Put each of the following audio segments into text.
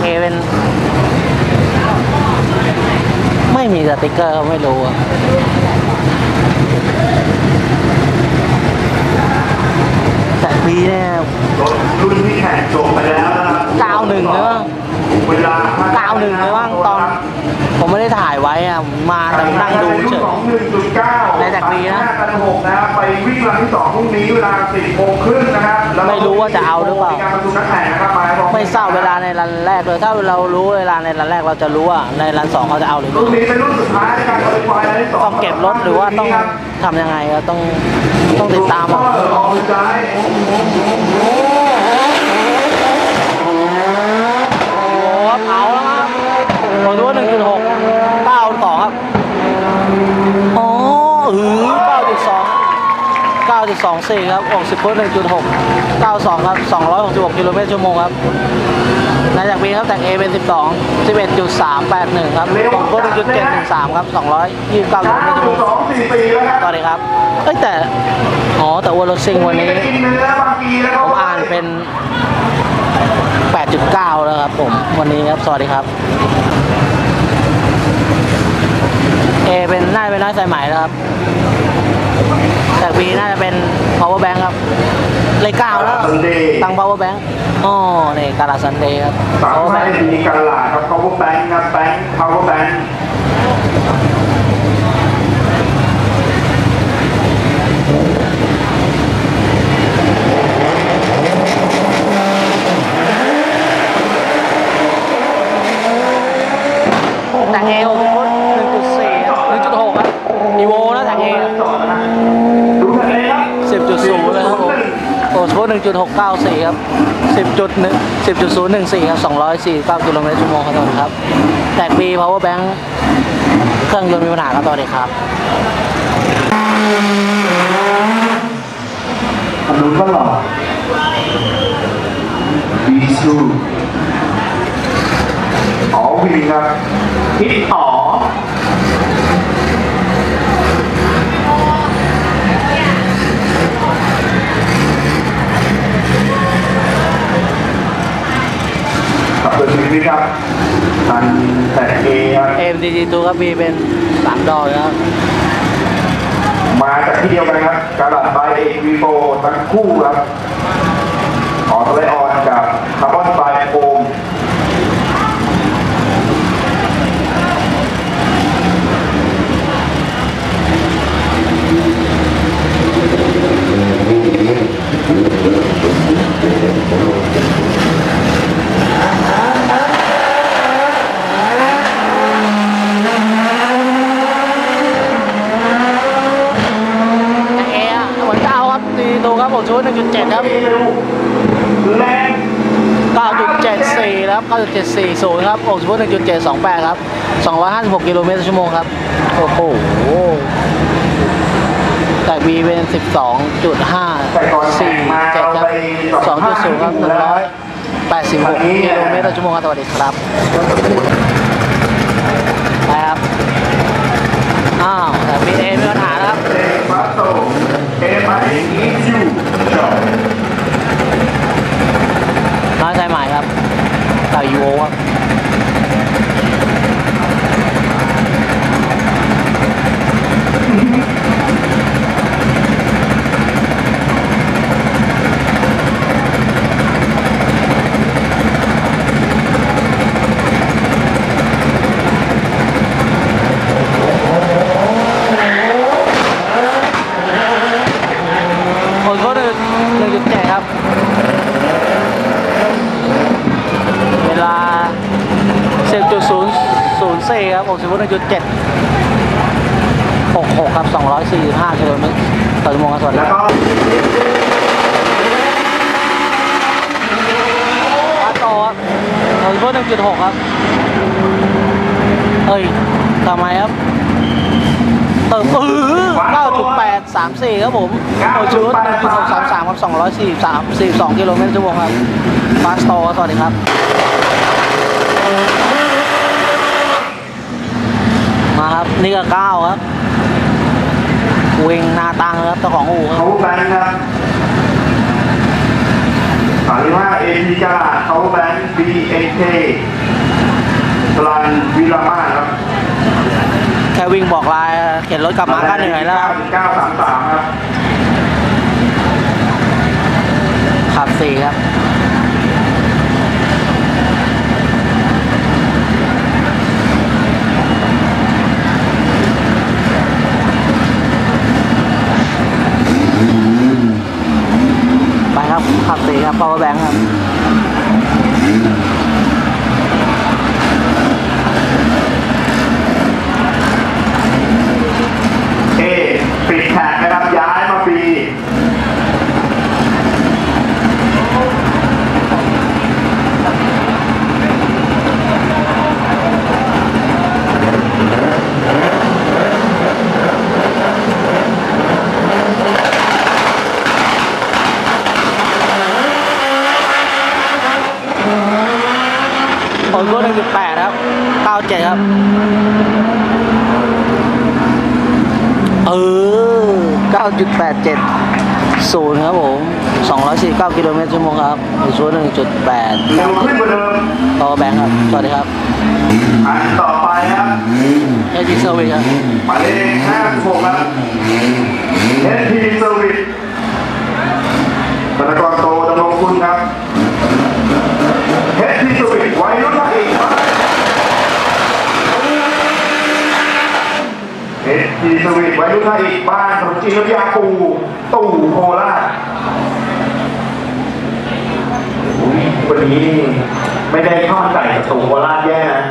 ไหมครับแท็กเอเป็น ไม่มีสติกเกอร์เขาไม่รู้อะแท็กบีเนี่ยรถรุ่นที่แข่งจบไปแล้วนะครับ91เลยมั้งเวลา91เลยมั้งตอน ผมไม่ได้ถ่ายไว้อะผมมาแต่ผมนั่งดูเฉยสองหนึ่งจุดเก้าในแท็กบีนะห้ากันหกนะครับไปวิ่งรันที่สองพรุ่งนี้เวลาสิบโมงครึ่งนะครับแล้วไม่รู้ว่าจะเอาหรือเปล่า มีการประชุมนักแข่งนะครับมาพร้อไม่ทราบเวลาในรันแรกเลยถ้าเรารู้เวลาในรันแรกเราจะรู้ว่าในรันสองเขาจะเอาหรือไม่รุ่นนี้เป็นรุ่นสุดท้ายในการคุริฟายรันที่สองต้องเก็บรถหรือว่าต้องทำยังไงก็ต้องต้องติดตามเอาเอาออกซ้าย โอ้โหครับเอาแล้วครับ ผมดูว่าหนึ่งจุดหกเก้าสองครับอ๋อเออเก้าจุดสองเก้าจุดสองสี่ครับออกสิบฟุตหนึ่งจุดหกเก้าสองครับสองร้อยหกสิบหกกิโลเมตรชั่วโมงครับนายจากบีครับแต่ง A เป็นสิบสองสิบเอ็ดจุดสามแปดหนึ่งครับตรงฟุตหนึ่งจุดเจ็ดหนึ่งสามครับสองร้อยยี่สิบเก้ากิโลเมตรชั่วโมงสองสี่ปีแล้วครับสวัสดีครับเอ้ยแต่อ๋อแต่วัวรถซิงวันนี้ไปกินเนื้อบางกีแล้วผมอ่านเป็น8.9 แล้วครับผม วันนี้ครับ สวัสดีครับ เอเป็ นน่าจะเป็นน้อยสายไหมแล้วครับแต่บีน่าจะเป็น power bank ครับ เลขเก้าแล้วซันเดย์ตั้ง power bank อ๋อนี่กาลาซันเดย์ครับ สาม power ไม้ bank มีการหลาดครับ power bank ครับ bank power bank แต่งเอห จุดศูนย์นะครับผมโอสก้าสี่ครับสิบจุดหนึ่งสิบจุดศูนย์หนึ่งสี่ครับสองร้อยสี่เก้ากิโลเมตรชั่วโมงครับครับ แตกปี power bank เครื่องยนต์มีปัญหาครับตอนนี้ครับอันนู้นก็หล่อวีซูอ๋อวีครับพี่ต่อ อขับตัวชีวิตครับทันแต่เอครับ AMDG 2ครับ B เป็นสามดอกนะครับมาจากที่เดียวกันครับกาลัดไบเอกวีโฟทั้งคู่ครับออโตเลออนกับคาร์บอนไฟโฟม แตกเออะเหมือนเก้าครับดีดูครับผมชุดหนึ่งจุดเจ็ดครับ แรง เก้าจุดเจ็ดสี่ครับเก้าจุดเจ็ดสี่ศูนย์ ครับผมชุดหนึ่งจุดเจ็ดสองแปดครับสองร้อยห้าสิบหกกิโลเมตรต่อชั่วโมงครับ โอ้โห แต่ B เป็นสิบสองจุดห้าแต่ก่อนแข่สี่งมาเจ็ดเราครับไปสองจุดศูนย์ครับหนึ่งร้อยแปดสิบหกกิโลเมตรต่อชั่วโมงครับสวัสดีครับไปครับ อ้าวแต่บีเอมีปัญหาแล้วครับเอมาโตเอมาเออีคิวจอน้อยใจใหม่ครับ เต่ายูโอครับผลก็หนึ่งหนึ่งจุดเจ็ดครับ เวลา 10.004ครับ60.1.7 66ครับ245กิโลเมตรต่อชั่วโมงครับสวัสดีแล้วครับก็อาโตครับ60.1.6ครับเฮ้ยทำไมครับเติมเออ1834 ครับผมโอชุด1633 ครับ 243 42 กิโลเมตรชั่วโมงครับฟาสโตสวัสดีครับ มาครับ นี่ก็ก้าวครับเวงนาตังครับเจ้าของอู่ครับเขาแบงค์ครับสามสิบห้าเอพีกาเขาแบงค์บีเอ็นเคสลันวิลามาครับแค่วิ่งบอกลายเข็นรถกลับมาก็เหนื่อยแล้วครับเก้าสามสามครับขับสี่ครับ ไปครับขับสี่ครับ power bank ครับ เอปิดแท็กนะครับย้ายมาบี ผมรถหนึ่งจุดแปดครับเก้าเจ็ด ครับ เออเก้าจุดแปดเจ็ดศูนย์ครับผมสองร้อยสี่เก้ากิโลเมตรชั่วโมงครับอีกชุดหนึ่งจุดแปดเร็วขึ้นกว่าเดิมต่อแบงค์ครับ สวัสดีครับ อันต่อไปครับเอจีเซอร์วิสครับหมายเลขห้าสิบหกครับเอพีเซอร์วิสธนกรโตดำรงคุณครับ ทีสวิสวัยรุ่นนักเอกบ้านขนมจีนน้ำยาปูตู่โคราชวันนี้ไม่ได้ข้าวไก่กับตู่โคราชแย่นะ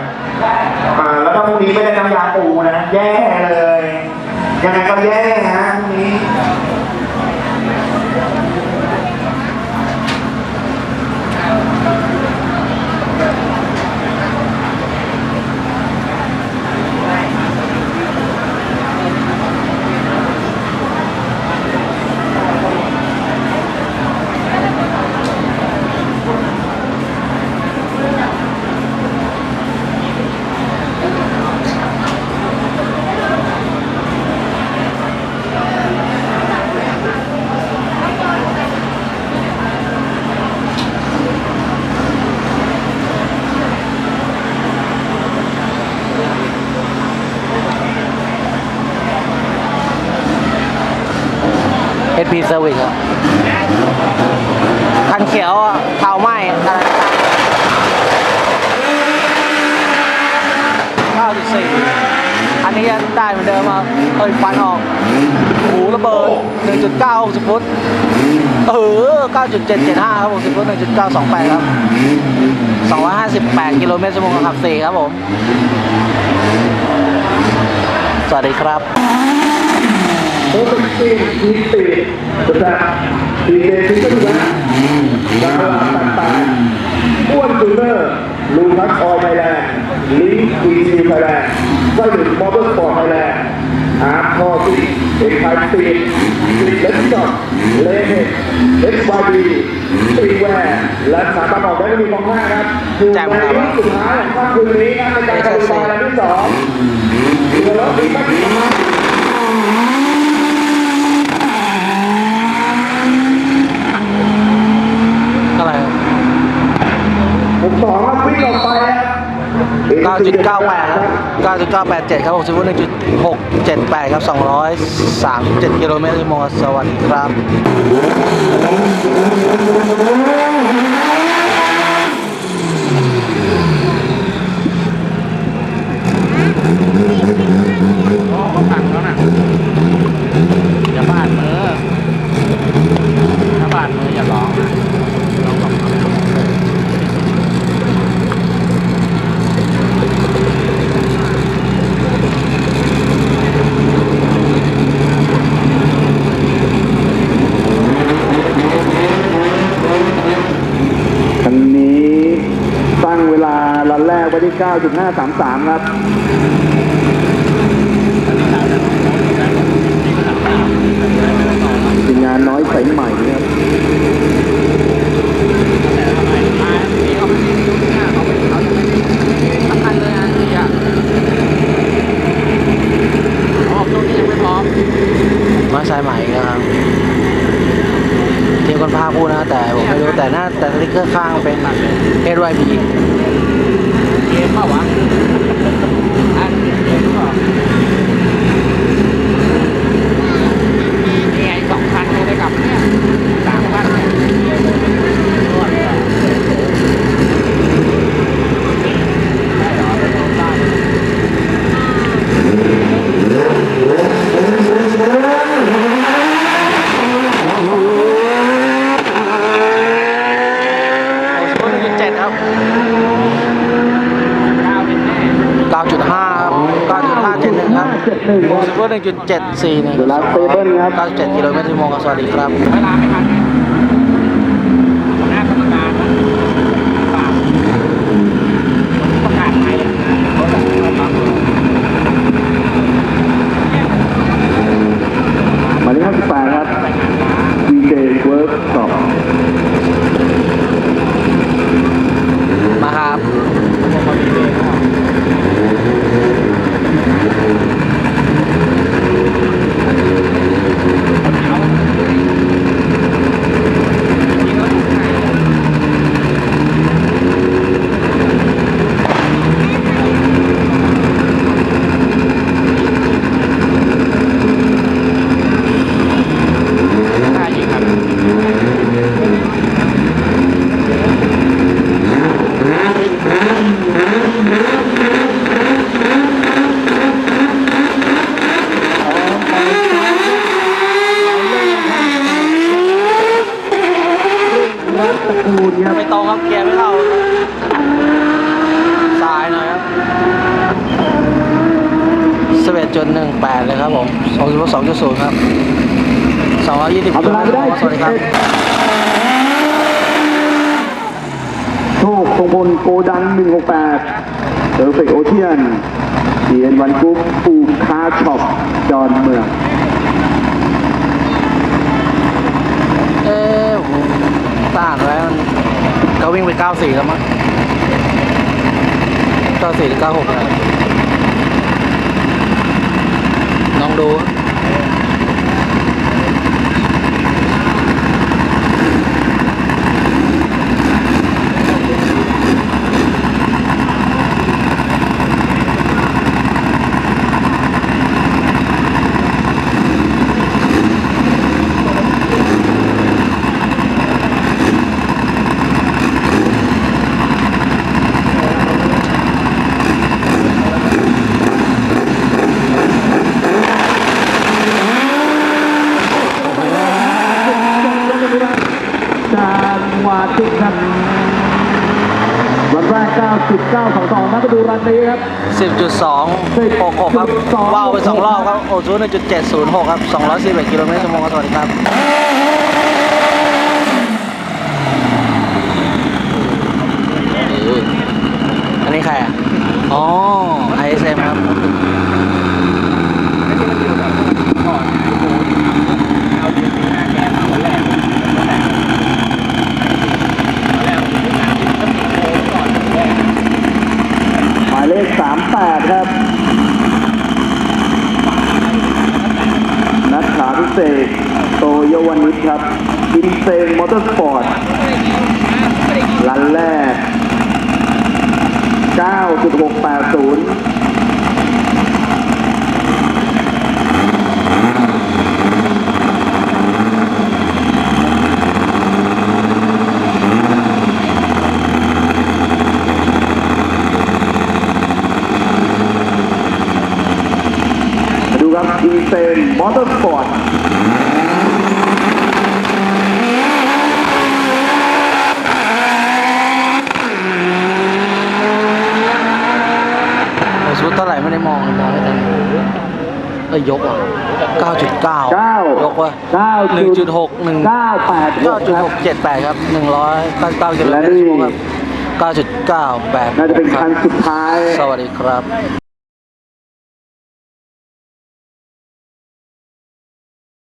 แล้วก็พรุ่งนี้ไม่ได้น้ำยาปูนะ แย่เลย ยังไงก็แย่ฮะ ยังได้เหมือนเดิมครับเอ้ยฟันออกหูระเบิด 1.9 60ฟุตเออ 9.775 ครับ60ฟุต1.928 ครับ 258 กิโลเมตรชั่วโมงขับ4ครับผม สวัสดีครับโอ้เป็นทีมทีมปีนะครับทีมเดนที่ก็ถือว่าดาราต่างๆอ้วนจูเนอร์ ลูคัสออยไทยแลนด์ลิงค์วีซีไทยแลนด์ไส้หนึ่งมอเตอร์สปอร์ตไทยแลนด์อาร์คอร์ซิเอ็กไทซีสิเลสช็อตเลเฮดเอ็กซ์วาดีสตรีแวร์และสามารถออกได้ก็มีกองหน้าครับคือแจ่มในครับรอบสุดท้ายของค่ำคืนนี้ครับในการแข่งขันที่สองเรือรบอีกไม่กี่ครั้ง อะไรครับ ผมสองครับวิ่งออกไปครับ 9.98 ครับ 9.987 ครับ 61.678 ครับ 237 กิโลเมตรชั่วโมงสวัสดีครับอย่าบาดมือถ้าบาดมืออย่าร้องร้องบอกเขาไม่เอา คันนี้ตั้งเวลาลันแรกไว้ที่ 9.533 ครับ ค สายใหม่นะครับทีมคนพาพูดนะ แต่ผมไม่รู้แต่หน้าแต่สติ๊กเกอร์ข้างเป็น HYP เกมเปล่าวะอะเกมเปล่านี่ไงสองพันเลยได้กลับเนี่ยสามพันเนี่ยได้เหรอได้ ศูนย์หนึ่งจุดเจ็ดครับ เก้าเป็นแน่ 9.5ครับ9.571ครับ เจ็ดหนึ่งครับ ซูเปอร์ 1.741เวลาสเตเบิลครับ97กิโลเมตรชั่วโมงครับสวัสดีครับ เวลาไม่ทันไงหัวหน้ากรรมการนะฝากประกาศไทยอะรถอะรถบัส หมายเลขห้าสิบแปดครับ DJ Workshop มาครับ ได้ยิงครับ คูณครับไม่ตรงครับเกียร์ไม่เข้าซ้ายหน่อยครับ11.18เลยครับผม2.2.0ครับ220เอาเวลาไปได้สวัสดีครับโชคทรงพลโกดัง168เซอร์เฟกโอเชียนเทียนวันกรุ๊ปปูคาช็อปจอนเมือง เอ๊ะผมต้านไว้มัน ก็วิ่งไป 94 แล้วมั้ง 94หรือ96นะลองดู จากวาติครับวันแรก 9922นักดูรันนี้ครับ10.2 66ครับว้าวไปสองรอบครับโอ้ซู1.706ครับ211กิโลเมตรชั่วโมงครับสวัสดีครับ อันนี้ใครอะ อ๋อ ISM ครับ เอาดีซีหน้าแกนหัวแหลมหัวแหลมหัวแหลมที่สามสิบก็ติดโค้งก่อนแรก หมายเลข 38 ครับ นัทขาพิเศษโต โยวานิชครับอินเซนมอเตอร์สปอร์ตรันแรก 9.680 มาดูครับอินเซนมอเตอร์สปอร์ต โอ้ซูเท่าไหร่ไม่ได้มองเลยมองไม่ทันเอ้ยยกอะ 9.9 9 ยกว่ะ 9 1.6 1 98ครับ9.678 ครับ 199กิโลเมตรชั่วโมงครับ9.98น่าจะเป็นคันสุดท้าย สวัสดีครับ